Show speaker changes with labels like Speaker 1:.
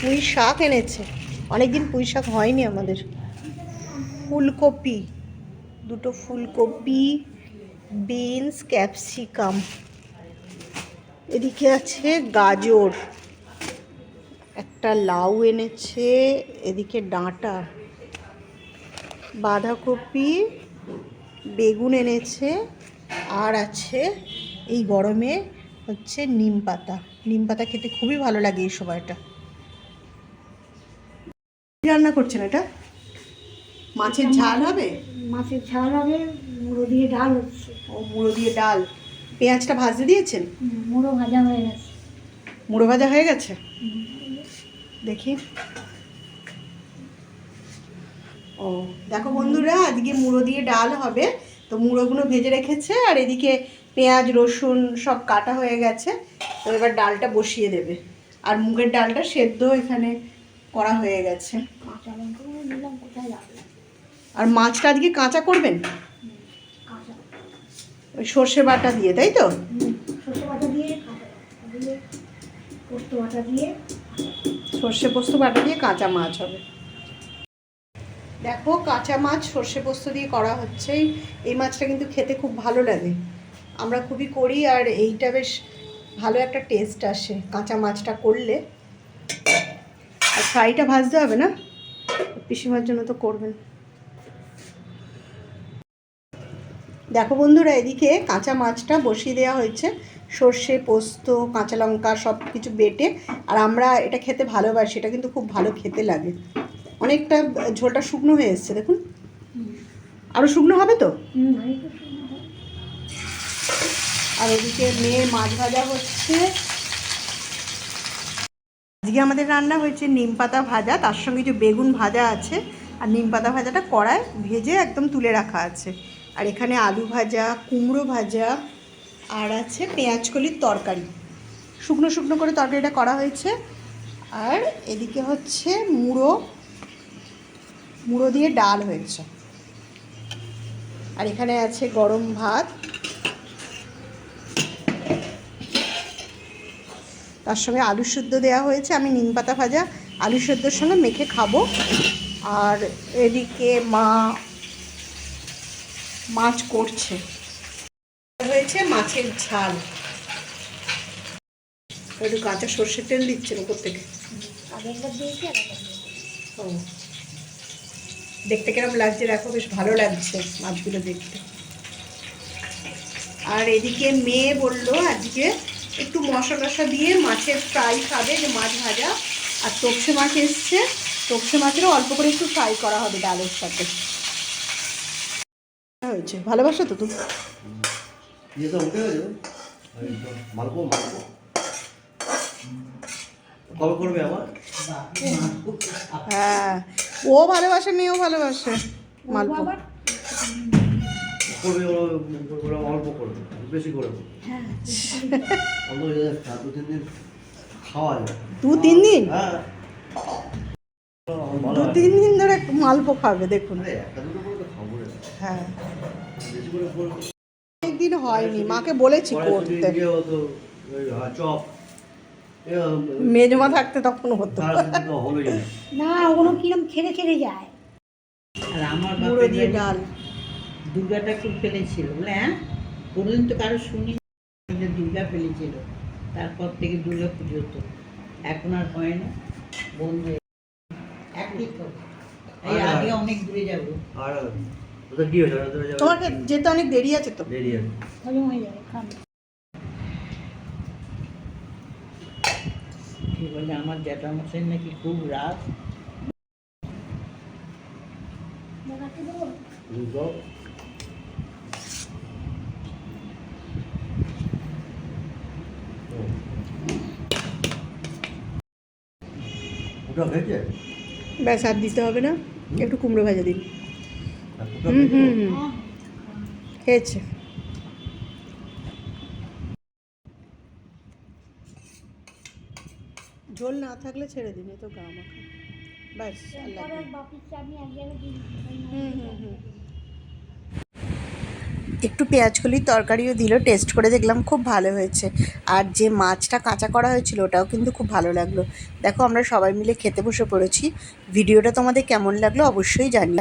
Speaker 1: পুঁই শাক এনেছে। অনেকদিন পুঁই শাক হয়নি আমাদের। ফুলকপি, দুটো ফুলকপি, বিনস, ক্যাপসিকাম। এদিকে আছে গাজর। একটা লাউ এনেছে, এদিকে ডাঁটা। বাঁধাকপি, বেগুন এনেছে, আর আছে এই গরমে হচ্ছে নিম পাতা। নিম পাতা খেতে খুবই ভালো লাগে এই সময়টা। রান্না করছেন এটা? মাছের ঝাল হবে?
Speaker 2: মাছের ঝাল হবে মুড়ো দিয়ে ডাল হচ্ছে।
Speaker 1: ও মুড়ো দিয়ে ডাল। পেঁয়াজটা ভাজতে দিয়েছেন?
Speaker 2: মুড়ো ভাজা হয়ে গেছে।
Speaker 1: মুড়ো ভাজা হয়ে গেছে? দেখি। ও দেখো বন্ধুরা আজকে মুড়ো দিয়ে ডাল হবে। তো মুড়োগুলো ভেজে রেখেছে আর এদিকে পেঁয়াজ রসুন সব কাটা হয়ে গেছে। তো এবার ডালটা বসিয়ে দেবে। আর মুগের ডালটা সেদ্ধ এখানে করা হয়ে গেছে। আর মাছটা আজকে কাঁচা করবেন? ওই সর্ষে বাটা দিয়ে, তাই তো?
Speaker 2: সর্ষে পোস্ত বাটা দিয়ে
Speaker 1: কাঁচা মাছ হবে। দেখো, কাঁচা মাছ সর্ষে পোস্ত দিয়ে করা হচ্ছে। এই মাছটা কিন্তু খেতে খুব ভালো লাগে। আমরা খুবই করি আর এইটা বেশ ভালো একটা টেস্ট আসে কাঁচা মাছটা করলে। আর ফ্রাইটা ভাজতে হবে না? পিসিমার জন্য তো করবেন। দেখো বন্ধুরা এদিকে কাঁচা মাছটা বসিয়ে দেওয়া হয়েছে। সর্ষে পোস্ত কাঁচা লঙ্কা সব কিছু বেটে। আর আমরা এটা খেতে ভালোবাসি এটা কিন্তু খুব ভালো খেতে লাগে। অনেকটা ঝোলটা শুকনো হয়ে এসছে দেখুন। আরও শুকনো হবে তো।
Speaker 2: আর
Speaker 1: ওদিকে মেয়ে মাছ ভাজা হচ্ছে। আজকে আমাদের রান্না হয়েছে নিম পাতা ভাজা, তার সঙ্গে যে বেগুন ভাজা আছে, আর নিম পাতা ভাজাটা কড়ায় ভেজে একদম তুলে রাখা আছে। আর এখানে আলু ভাজা, কুমড়ো ভাজা, আর আছে পেঁয়াজ কলির তরকারি। শুকনো শুকনো করে তরকারিটা করা হয়েছে। আর এদিকে হচ্ছে মুড়ো মুড়ো দিয়ে ডাল হয়েছে। আর এখানে আছে গরম ভাত। তার সঙ্গে আলু সেদ্ধ দেওয়া হয়েছে। আমি নিম পাতা ভাজা আলু সেদ্ধর সঙ্গে মেখে খাব। আর এদিকে মা মাছ করছে। হয়েছে মাছের ঝাল। একটু কাঁচা সর্ষের তেল দিচ্ছেন উপর থেকে। ও। দেখতে কেরম লাগছে? দেখো, বেশ ভালো লাগছে মাছগুলো দেখতে। আর এদিকে মেয়ে বলল আজকে একটু মশলা টশা দিয়ে মাছের ফ্রাই খাবে যে মাছ ভাজা। আর তপসে মাছ এসছে। তপসে মাছেরও অল্প করে একটু ফ্রাই করা হবে ডালের সাথে। হয়েছে। ভালোবাসো তো তুমি? হ্যাঁ। ও ভালোবাসে মেয়েও ভালোবাসে। মালপো
Speaker 3: করবে ওরা অল্প করবে বেশি করে
Speaker 2: হ্যাঁ।
Speaker 3: দু তিন দিন খাওয়া যায়।
Speaker 1: দু তিন দিন?
Speaker 3: হ্যাঁ।
Speaker 1: দু তিন দিন ধরে মালপো খাবে দেখুন। হ্যাঁ। অনেকদিন হয়নি মাকে বলেছি করতে।
Speaker 3: হ্যাঁ,
Speaker 1: মেজমা থাকতে তখন হতো।
Speaker 3: না।
Speaker 2: ওগুলো কিরম খেলে খেলে যায়?
Speaker 4: আর আমার
Speaker 1: দিয়ে ডাল।
Speaker 4: দুর্গা ঠাকুর ফেলেছিল বলে হ্যাঁ? কোনোদিন তো কারও শুনি দুর্গা ফেলেছিল তারপর থেকে দুর্গা পুজো হতো। এখন আর হয় না বন্ধ হয়ে- একই তো। এই আগে অনেক দূরে যাব।
Speaker 3: আর ওদের কি হয়েছে? ওদের যাবে
Speaker 1: তোমাকে যেতে অনেক দেরি আছে তো।
Speaker 3: দেরি আছে।
Speaker 2: হজম হয়ে যাবে
Speaker 4: বলে আমার জ্যাঠামশাই নাকি খুব রাত
Speaker 3: হয়েছে
Speaker 1: ব্যাস আর দিতে হবে না। একটু কুমড়ো ভাজা দিন। হুম হুম হুম।
Speaker 2: হ্যাঁ
Speaker 1: খেয়েছে। ঝোল না থাকলে ছেড়ে দিন তো গা মাখা। ব্যাস হুম হুম হুম। একটু পেঁয়াজ কলির তরকারিও দিল টেস্ট করে দেখলাম খুব ভালো হয়েছে। আর যে মাছটা কাঁচা করা হয়েছিল, ওটাও কিন্তু খুব ভালো লাগল। দেখো আমরা সবাই মিলে খেতে বসে পড়েছি। ভিডিওটা তোমাদের কেমন লাগল অবশ্যই জানিও।